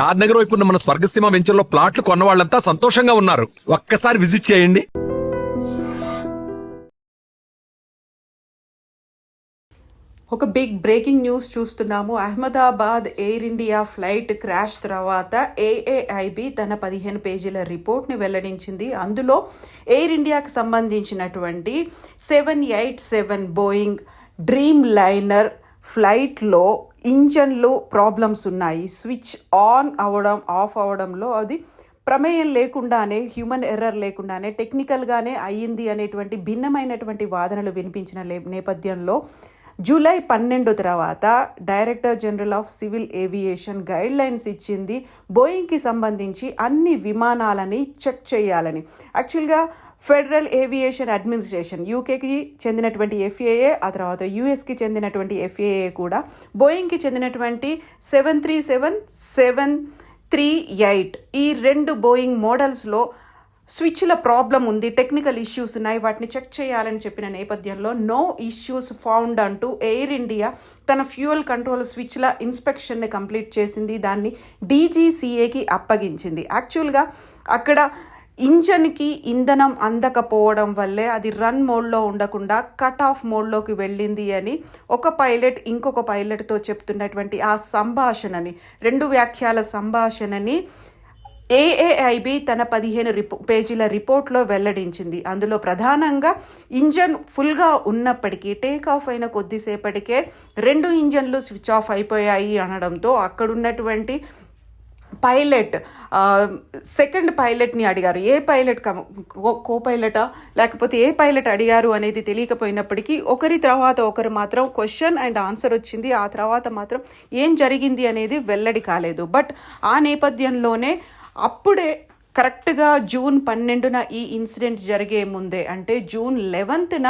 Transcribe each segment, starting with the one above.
షాద్ నగర్ వైపు ఉన్న మన స్వర్గసీమ వెంచర్లో ప్లాట్లు కొన్న వాళ్ళంతా సంతోషంగా ఉన్నారు. ఒక్కసారి విజిట్ చేయండి. ఒక బిగ్ బ్రేకింగ్ న్యూస్ చూస్తున్నాము. Ahmedabad air India flight crash తర్వాత ఏఏఐబి తన పదిహేను పేజీల రిపోర్ట్ని వెల్లడించింది. అందులో ఎయిర్ ఇండియాకి సంబంధించినటువంటి seven eight seven Boeing Dreamliner ఫ్లైట్లో ఇంజన్లో ప్రాబ్లమ్స్ ఉన్నాయి. స్విచ్ ఆన్ అవ్వడం ఆఫ్ అవ్వడంలో అది ప్రమేయం లేకుండానే హ్యూమన్ ఎర్రర్ లేకుండానే టెక్నికల్గానే అయ్యింది అనేటువంటి భిన్నమైనటువంటి వాదనలు వినిపించిన నేపథ్యంలో జూలై పన్నెండు తర్వాత director general of civil aviation guidelines ఇచ్చింది. బోయింగ్కి సంబంధించి అన్ని విమానాలని చెక్ చేయాలని. యాక్చువల్గా ఫెడరల్ ఏవియేషన్ అడ్మినిస్ట్రేషన్ యూకేకి చెందినటువంటి ఎఫ్ఏఏ ఆ తర్వాత యూఎస్కి చెందినటువంటి ఎఫ్ఏఏ కూడా బోయింగ్కి చెందినటువంటి seven three seven seven three eight ఈ రెండు బోయింగ్ మోడల్స్లో స్విచ్ల ప్రాబ్లం ఉంది టెక్నికల్ ఇష్యూస్ ఉన్నాయి వాటిని చెక్ చేయాలని చెప్పిన నేపథ్యంలో నో ఇష్యూస్ ఫౌండ్ అంటూ ఎయిర్ ఇండియా తన ఫ్యూయల్ కంట్రోల్ స్విచ్ల ఇన్స్పెక్షన్ని కంప్లీట్ చేసింది దాన్ని డీజీసీఏకి అప్పగించింది. యాక్చువల్గా అక్కడ ఇంజన్కి ఇంధనం అందకపోవడం వల్లే అది రన్ మోడ్లో ఉండకుండా కట్ ఆఫ్ మోడ్లోకి వెళ్ళింది అని ఒక పైలట్ ఇంకొక పైలట్తో చెప్తున్నటువంటి ఆ సంభాషణని రెండు వ్యాఖ్యల సంభాషణని ఏఏఐబి తన పదిహేను రిపో పేజీల రిపోర్ట్లో వెల్లడించింది. అందులో ప్రధానంగా ఇంజన్ ఫుల్గా ఉన్నప్పటికీ టేక్ ఆఫ్ అయిన కొద్దిసేపటికే రెండు ఇంజన్లు స్విచ్ ఆఫ్ అయిపోయాయి అనడంతో అక్కడున్నటువంటి పైలట్ సెకండ్ పైలట్ని అడిగారు. ఏ పైలట్ కో పైలటా లేకపోతే ఏ పైలట్ అడిగారు అనేది తెలియకపోయినప్పటికీ ఒకరి తర్వాత ఒకరు మాత్రం క్వశ్చన్ అండ్ ఆన్సర్ వచ్చింది. ఆ తర్వాత మాత్రం ఏం జరిగింది అనేది వెల్లడి కాలేదు. బట్ ఆ నేపథ్యంలోనే అప్పుడే కరెక్ట్గా జూన్ పన్నెండున ఈ ఇన్సిడెంట్ జరిగే ముందే అంటే జూన్ లెవెన్త్న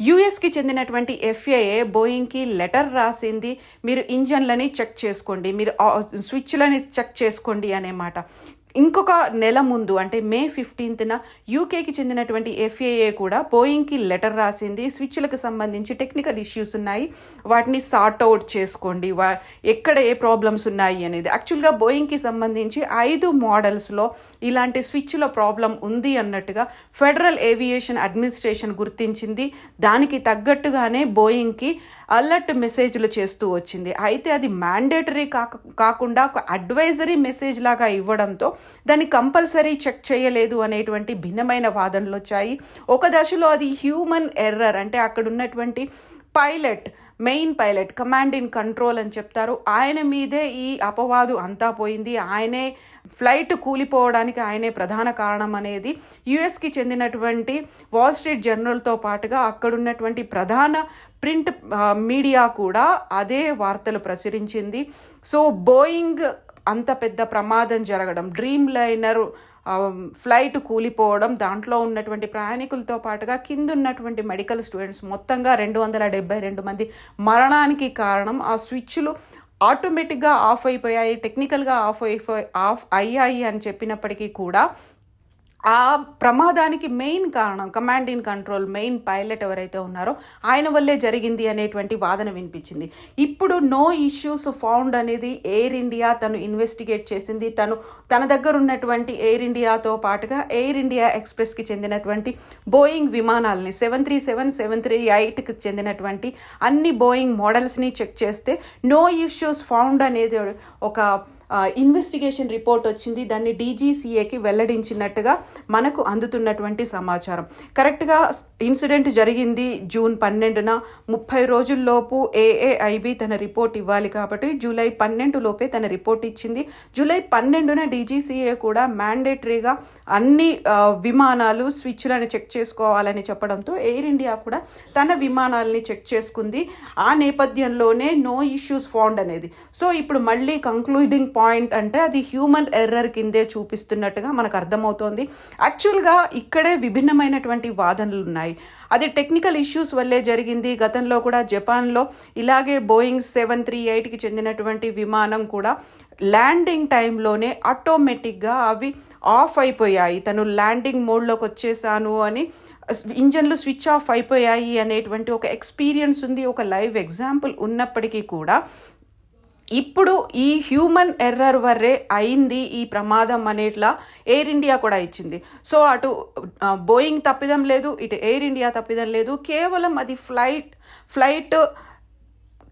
యుఎస్కి చెందినటువంటి ఎఫ్ఏఏ బోయింగ్కి లెటర్ రాసింది మీరు ఇంజన్లని చెక్ చేసుకోండి మీరు స్విచ్లని చెక్ చేసుకోండి అనే మాట. ఇంకొక నెల ముందు అంటే మే ఫిఫ్టీన్త్న యూకేకి చెందినటువంటి ఎఫ్ఏఏ కూడా బోయింగ్కి లెటర్ రాసింది. స్విచ్లకు సంబంధించి టెక్నికల్ ఇష్యూస్ ఉన్నాయి. వాటిని సార్ట్ అవుట్ చేసుకోండి. వా ఎక్కడ ఏ ప్రాబ్లమ్స్ ఉన్నాయి అనేది. యాక్చువల్గా బోయింగ్కి సంబంధించి ఐదు మోడల్స్లో ఇలాంటి స్విచ్లో ప్రాబ్లం ఉంది అన్నట్టుగా ఫెడరల్ ఏవియేషన్ అడ్మినిస్ట్రేషన్ గుర్తించింది. దానికి తగ్గట్టుగానే బోయింగ్కి అలర్ట్ మెసేజ్లు చేస్తూ వచ్చింది. అయితే అది మ్యాండేటరీ కాక కాకుండా ఒక అడ్వైజరీ మెసేజ్ లాగా ఇవ్వడంతో దాన్ని కంపల్సరీ చెక్ చేయలేదు అనేటువంటి భిన్నమైన వాదనలు వచ్చాయి. ఒక దశలో అది హ్యూమన్ ఎర్రర్ అంటే అక్కడ ఉన్నటువంటి pilot main pilot command in control అని చెప్తారు. ఆయన మీదే ఈ అపవాదు అంతా పోయింది. ఆయనే ఫ్లైట్ కూలిపోవడానికి ఆయనే ప్రధాన కారణం అనేది యుఎస్కి చెందినటువంటి వాల్ స్ట్రీట్ జర్నల్తో పాటుగా అక్కడున్నటువంటి ప్రధాన ప్రింట్ మీడియా కూడా అదే వార్తలు ప్రచురించింది. సో బోయింగ్ అంత పెద్ద ప్రమాదం జరగడం డ్రీమ్ లైనర్ ఫ్లైట్ కూలిపోవడం దాంట్లో ఉన్నటువంటి ప్రయాణికులతో పాటుగా కింద ఉన్నటువంటి మెడికల్ స్టూడెంట్స్ మొత్తంగా రెండు వందల డెబ్బై రెండు మంది మరణానికి కారణం. ఆ స్విచ్లు ఆటోమేటిక్గా ఆఫ్ అయిపోయాయి టెక్నికల్గా ఆఫ్ అయిపోయి ఆఫ్ అయ్యాయి అని చెప్పినప్పటికీ కూడా ఆ ప్రమాదానికి మెయిన్ కారణం command in control main pilot ఎవరైతే ఉన్నారో ఆయన వల్లే జరిగింది అనేటువంటి వాదన వినిపించింది. ఇప్పుడు నో ఇష్యూస్ ఫౌండ్ అనేది ఎయిర్ ఇండియా తను ఇన్వెస్టిగేట్ చేసింది. తను తన దగ్గర ఉన్నటువంటి ఎయిర్ ఇండియాతో పాటుగా ఎయిర్ ఇండియా ఎక్స్ప్రెస్కి చెందినటువంటి Boeing విమానాలని seven three seven seven three ఎయిట్కి చెందినటువంటి అన్ని బోయింగ్ మోడల్స్ని చెక్ చేస్తే నో ఇష్యూస్ ఫౌండ్ అనేది ఒక ఇన్వెస్టిగేషన్ రిపోర్ట్ వచ్చింది. దాన్ని డీజీసీఏకి వెల్లడించినట్టుగా మనకు అందుతున్నటువంటి సమాచారం. కరెక్ట్గా ఇన్సిడెంట్ జరిగింది జూన్ పన్నెండున. ముప్పై రోజుల్లోపు ఏఏఐబి తన రిపోర్ట్ ఇవ్వాలి కాబట్టి జూలై పన్నెండు లోపే తన రిపోర్ట్ ఇచ్చింది. జూలై పన్నెండున డీజీసీఏ కూడా మ్యాండేటరీగా అన్ని విమానాలు స్విచ్లను చెక్ చేసుకోవాలని చెప్పడంతో ఎయిర్ ఇండియా కూడా తన విమానాలని చెక్ చేసుకుంది. ఆ నేపథ్యంలోనే నో ఇష్యూస్ ఫౌండ్ అనేది. సో ఇప్పుడు మళ్ళీ కంక్లూడింగ్ పాయింట్ పాయింట్ అంటే అది హ్యూమన్ ఎర్రర్ కిందే చూపిస్తున్నట్టుగా మనకు అర్థమవుతోంది. యాక్చువల్గా ఇక్కడే విభిన్నమైనటువంటి వాదనలు ఉన్నాయి. అది టెక్నికల్ ఇష్యూస్ వల్లే జరిగింది. గతంలో కూడా జపాన్లో ఇలాగే బోయింగ్ సెవెన్ త్రీ ఎయిట్కి చెందినటువంటి విమానం కూడా ల్యాండింగ్ టైంలోనే ఆటోమేటిక్గా అవి ఆఫ్ అయిపోయాయి. తను ల్యాండింగ్ మోడ్లోకి వచ్చేసాను అని ఇంజన్లు స్విచ్ ఆఫ్ అయిపోయాయి అనేటువంటి ఒక ఎక్స్పీరియన్స్ ఉంది. ఒక లైవ్ ఎగ్జాంపుల్ ఉన్నప్పటికీ కూడా ఇప్పుడు ఈ హ్యూమన్ ఎర్రర్ వరే అయింది ఈ ప్రమాదం అనేట్లా ఎయిర్ ఇండియా కూడా ఇచ్చింది. సో అటు బోయింగ్ తప్పిదం లేదు ఇటు ఎయిర్ ఇండియా తప్పిదం లేదు. కేవలం అది ఫ్లైట్ ఫ్లైట్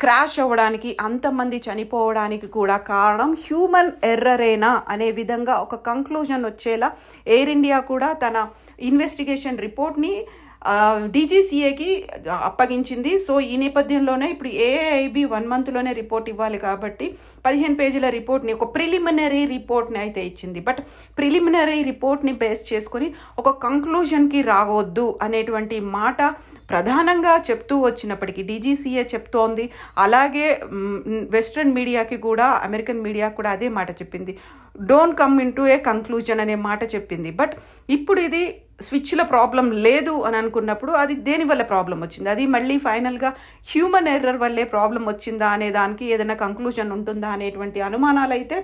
క్రాష్ అవ్వడానికి అంతమంది చనిపోవడానికి కూడా కారణం హ్యూమన్ ఎర్రరేనా అనే విధంగా ఒక కంక్లూజన్ వచ్చేలా ఎయిర్ ఇండియా కూడా తన ఇన్వెస్టిగేషన్ రిపోర్ట్ని డీజీసీఏకి అప్పగించింది. సో ఈ నేపథ్యంలోనే ఇప్పుడు ఏఐబి వన్ మంత్లోనే రిపోర్ట్ ఇవ్వాలి కాబట్టి పదిహేను పేజీల రిపోర్ట్ని ఒక ప్రిలిమినరీ రిపోర్ట్ని అయితే ఇచ్చింది. బట్ ప్రిలిమినరీ రిపోర్ట్ని బేస్ చేసుకొని ఒక కంక్లూజన్కి రావద్దు అనేటువంటి మాట ప్రధానంగా చెప్తూ వచ్చినప్పటికీ డీజీసీఏ చెప్తోంది. అలాగే వెస్ట్రన్ మీడియాకి కూడా అమెరికన్ మీడియా కూడా అదే మాట చెప్పింది. Don't come into a conclusion అనే మాట చెప్పింది. బట్ ఇప్పుడు ఇది స్విచ్ల ప్రాబ్లం లేదు అని అనుకున్నప్పుడు అది దేని వల్ల ప్రాబ్లం వచ్చింది? అది మళ్ళీ ఫైనల్గా హ్యూమన్ ఎర్రర్ వల్లే ప్రాబ్లం వచ్చిందా అనే దానికి ఏదైనా కంక్లూజన్ ఉంటుందా అనేటువంటి అనుమానాలు అయితే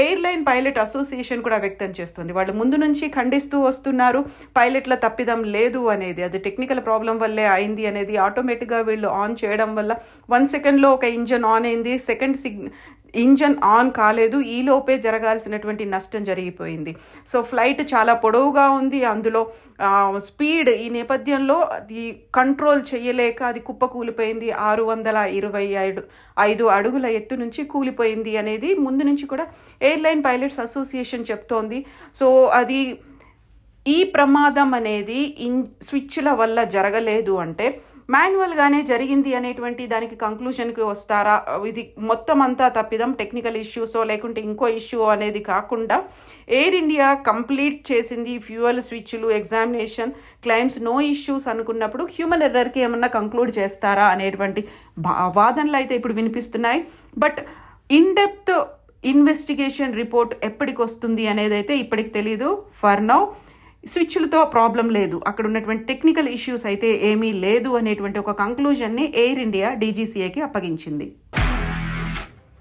ఎయిర్లైన్ పైలట్ అసోసియేషన్ కూడా వ్యక్తం చేస్తుంది. వాళ్ళు ముందు నుంచి ఖండిస్తూ వస్తున్నారు పైలట్ల తప్పిదం లేదు అనేది అది టెక్నికల్ ప్రాబ్లం వల్లే అయింది అనేది ఆటోమేటిక్గా వీళ్ళు ఆన్ చేయడం వల్ల వన్ సెకండ్లో ఒక ఇంజన్ ఆన్ అయింది సెకండ్ సిగ్ ఇంజన్ ఆన్ కాలేదు ఈలోపే జరగాల్సినటువంటి నష్టం జరిగిపోయింది. సో ఫ్లైట్ చాలా పొడవుగా ఉంది. అందులో స్పీడ్ ఈ నేపథ్యంలో అది కంట్రోల్ చేయలేక అది కుప్ప కూలిపోయింది. ఆరు వందల ఇరవై ఐదు ఐదు అడుగుల ఎత్తు నుంచి కూలిపోయింది అనేది ముందు నుంచి కూడా ఎయిర్లైన్ పైలట్స్ అసోసియేషన్ చెప్తోంది. సో అది ఈ ప్రమాదం అనేది ఇన్ స్విచ్ల వల్ల జరగలేదు అంటే మాన్యువల్గానే జరిగింది అనేటువంటి దానికి కంక్లూషన్కి వస్తారా? ఇది మొత్తం అంతా తప్పిదం టెక్నికల్ ఇష్యూసో లేకుంటే ఇంకో ఇష్యూ అనేది కాకుండా ఎయిర్ ఇండియా కంప్లీట్ చేసింది ఫ్యూయల్ స్విచ్లు ఎగ్జామినేషన్ క్లైమ్స్ నో ఇష్యూస్ అనుకున్నప్పుడు హ్యూమన్ ఎర్రర్కి ఏమన్నా కంక్లూడ్ చేస్తారా అనేటువంటి భా- వాదనలు అయితే ఇప్పుడు వినిపిస్తున్నాయి. But in depth investigation report ఎప్పటికి వస్తుంది అనేది అయితే ఇప్పటికి తెలియదు ఫర్ నౌ స్విచ్లతో ప్రాబ్లం లేదు. అక్కడ ఉన్నటువంటి టెక్నికల్ ఇష్యూస్ అయితే ఏమీ లేదు అనేటువంటి ఒక కంక్లూజన్ని ఎయిర్ ఇండియా డీజీసీఏకి అప్పగించింది.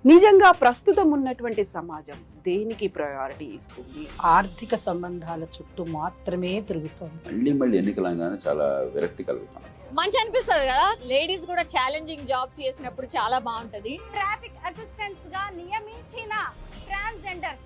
నిజంగా ప్రస్తుతం ఉన్నటువంటి సమాజం దేనికి ప్రయారిటీ ఇస్తుంది? ఆర్థిక సంబంధాల చుట్టూ మాత్రమే తిరుగుతోంది. మళ్ళీ మళ్ళీ ఎన్నికలు అనగానే చాలా విరక్తి కలుగుతాం మంచి అనిపిస్తుంది కదా? లేడీస్ కూడా ఛాలెంజింగ్ జాబ్స్ చేసినప్పుడు చాలా బాగుంటది. ట్రాఫిక్ అసిస్టెంట్స్గా నియమించిన ట్రాన్స్జెండర్స్